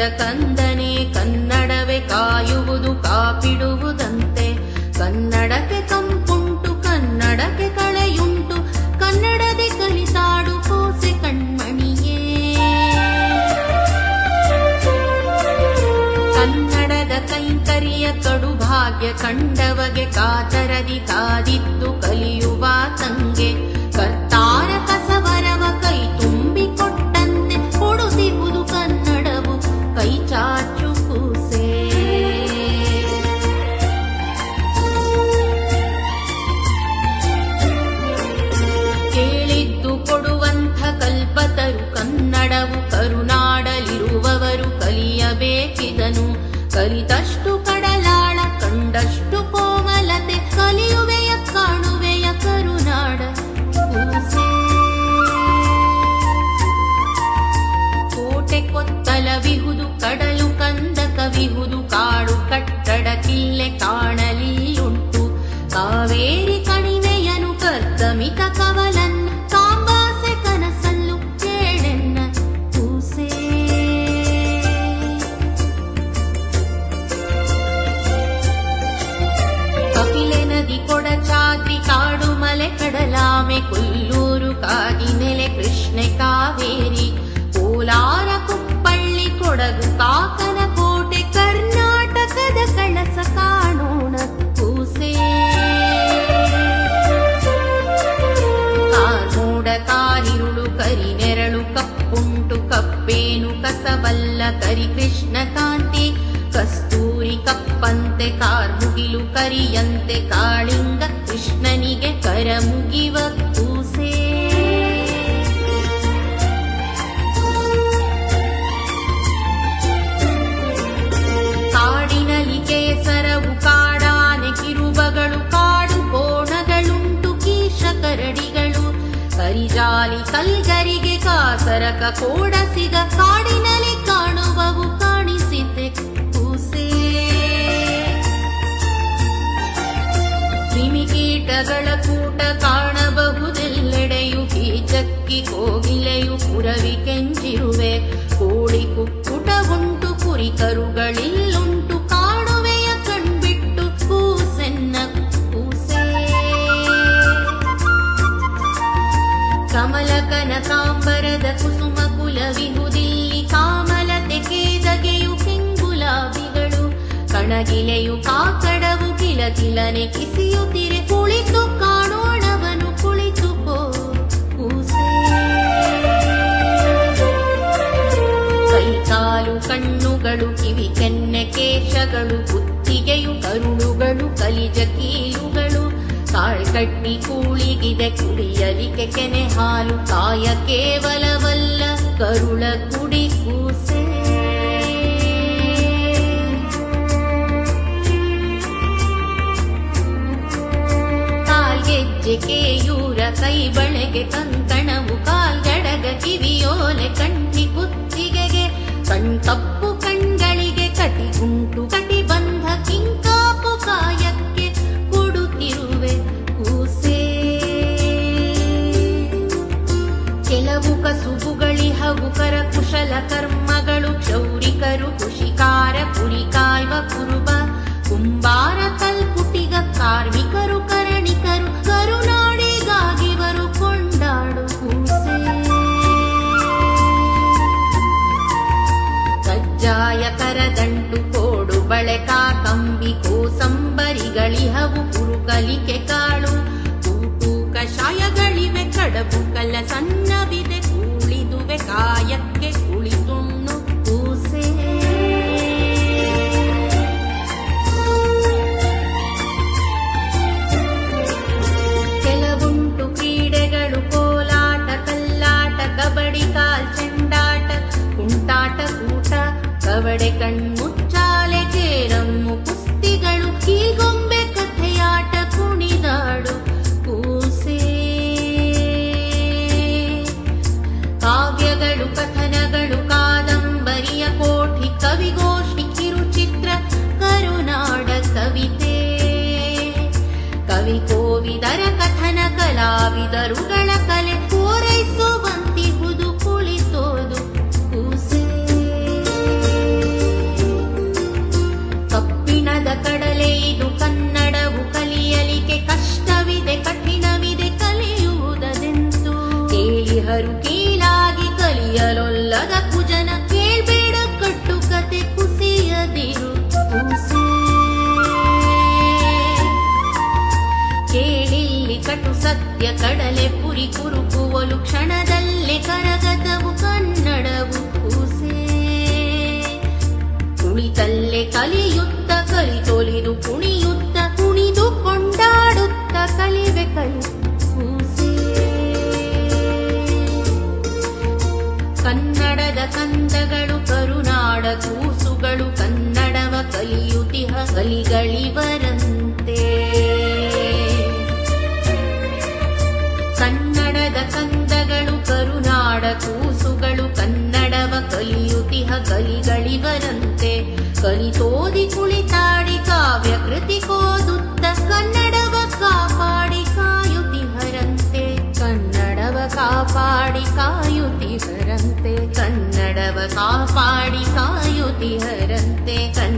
ಕನ್ನಡದ ಕಂದನೆ ಕನ್ನಡವೇ ಕಾಯುವುದು ಕಾಪಿಡುವುದಂತೆ. ಕನ್ನಡಕ್ಕೆ ಕಂಪುಂಟು, ಕನ್ನಡಕ್ಕೆ ಕಳೆಯುಂಟು, ಕನ್ನಡದೆ ಕಲಿತಾಡು ಕೋಸೆ ಕಣ್ಮಣಿಯೇ. ಕನ್ನಡದ ಕೈಂಕರ್ಯ ಕಡು ಭಾಗ್ಯ ಕಂಡವಗೆ ಕಾತರದಿ ಕಾದಿದ್ದು ಕಲಿತಷ್ಟು ಕಡಲಾಳ ಕಂಡಷ್ಟು ಕೋಮಲತೆ ಕಲಿಯುವೆಯ ಕಾಣುವೆಯ ಕರುನಾಡ. ಕೋಟೆ ಕೊತ್ತಲ ವಿಹುದು ಕಡಲು ಕಸಬಲ್ಲ ಕರಿ ಕೃಷ್ಣ ಕಾಂತಿ ಕಸ್ತೂರಿ ಕಪ್ಪಂತೆ ಕಾರ್ಮುಗಿಲು ಕರಿಯಂತೆ ಕಾಳಿಂಗ ಕೃಷ್ಣನಿಗೆ ಕರ ಮುಗಿವ ಕಾಸರಕ ಕೋಡಸಿಗ ಕಾಡಿನಲ್ಲಿ ಕಾಣುವವು ಕಾಣಿಸಿದೆ ಕೂಸೆ. ಕ್ರಿಮಿಕೀಟಗಳ ಕೂಟ ಕಾಣಬಹುದೆಲ್ಲೆಡೆಯು ಕೀಚಕ್ಕಿ ಕೋಗಿಲೆಯು ಪುರವಿ ಕೆಂಜಿರುವೆ ಕೋಳಿ ಕುಕ್ಕುಟ ಉಂಟು, ಕುರಿ ಕರುಗಳಿಲ್ಲುಂಟು ಕಮಲ ಕನಕಾಂಬರದ ಕಣಗಿಲೆಯು ಕಾಕಡವು ಕಿಲ ಕಿಲನೆ ಕಿಸಿಯುತ್ತಿರೆ ಕುಳಿತು ಕಾಣೋಣವನು ಕುಳಿತು ಕೂಸೆ. ಕೈಕಾಲು ಕಣ್ಣುಗಳು ಕಿವಿ ಕೆನ್ನೆ ಕೇಶಗಳು ಕುತ್ತಿಗೆಯು ಕರುಳುಗಳು ಕಲಿಜ ಕೀಲುಗಳು ಕಾಳ್ಕಟ್ಟಿ ಕೂಳಿಗಿದೆ ಕುಡಿಯಲಿಕೆ ಕೆನೆ ಹಾಲು ಕಾಯ ಕೇವಲವಲ್ಲ ಕರುಳ ಕುಡಿ ಕೂಸೆ. ಕಾಲ್ಗೆಜ್ಜೆ ಕೇಯೂರ ಕೈ ಬಳೆಗೆ ಕಂಕಣವು ಕಾಲ್ಗಡಗ ಕಿವಿಯೋಲೆ ಕಣ್ಣಿ ಕುತ್ತಿಗೆಗೆ ಕಣ್ತಪ್ಪು ಕಣ್ಗಳಿಗೆ ಕಟಿಗುಂಟು ಕಟಿಬಂಧ ಕಜ್ಜಾಯ ಕರದಂಟು ಕೋಡು ಬಳೆಕ ಕಂಬಿ ಕೋಸಂಬರಿಗಳಿಹವು ಕುರುಕಲಿಕೆ ಕಾಳು. ಕೂಟು ಕಷಾಯಗಳಿವೆ, ಕಡಬು ಕಲ್ಲ ಸಣ್ಣವಿದೆ ಕೂಳಿದುವೆ ಕಾಯಕ್ಕೆ ಕವಡೆ ಕಣ್ಮುಚ್ಚಾಲೆ ಕೇರಮ್ಮು ಕುಸ್ತಿಗಳು ಕೀಗೊಂಬೆ ಕಥೆಯಾಟ ಕುಣಿದಾಡು ಕೂಸೆ. ಕಾವ್ಯಗಳು, ಕಥನಗಳು, ಕಾದಂಬರಿಯ ಕೋಠಿ ಕವಿಗೋಷ್ಠಿ, ಕಿರುಚಿತ್ರ, ಕರುನಾಡ ಕವಿತೆ. ಕವಿ ಕೋವಿದರ ಕಥನ ಕಲಾವಿದರುಗಳ ಕಲೆ ಕಡಲೆ ಪುರಿ ಕುರುಕುವಲು ಕ್ಷಣದಲ್ಲಿ ಕರ डिका हरन्ते क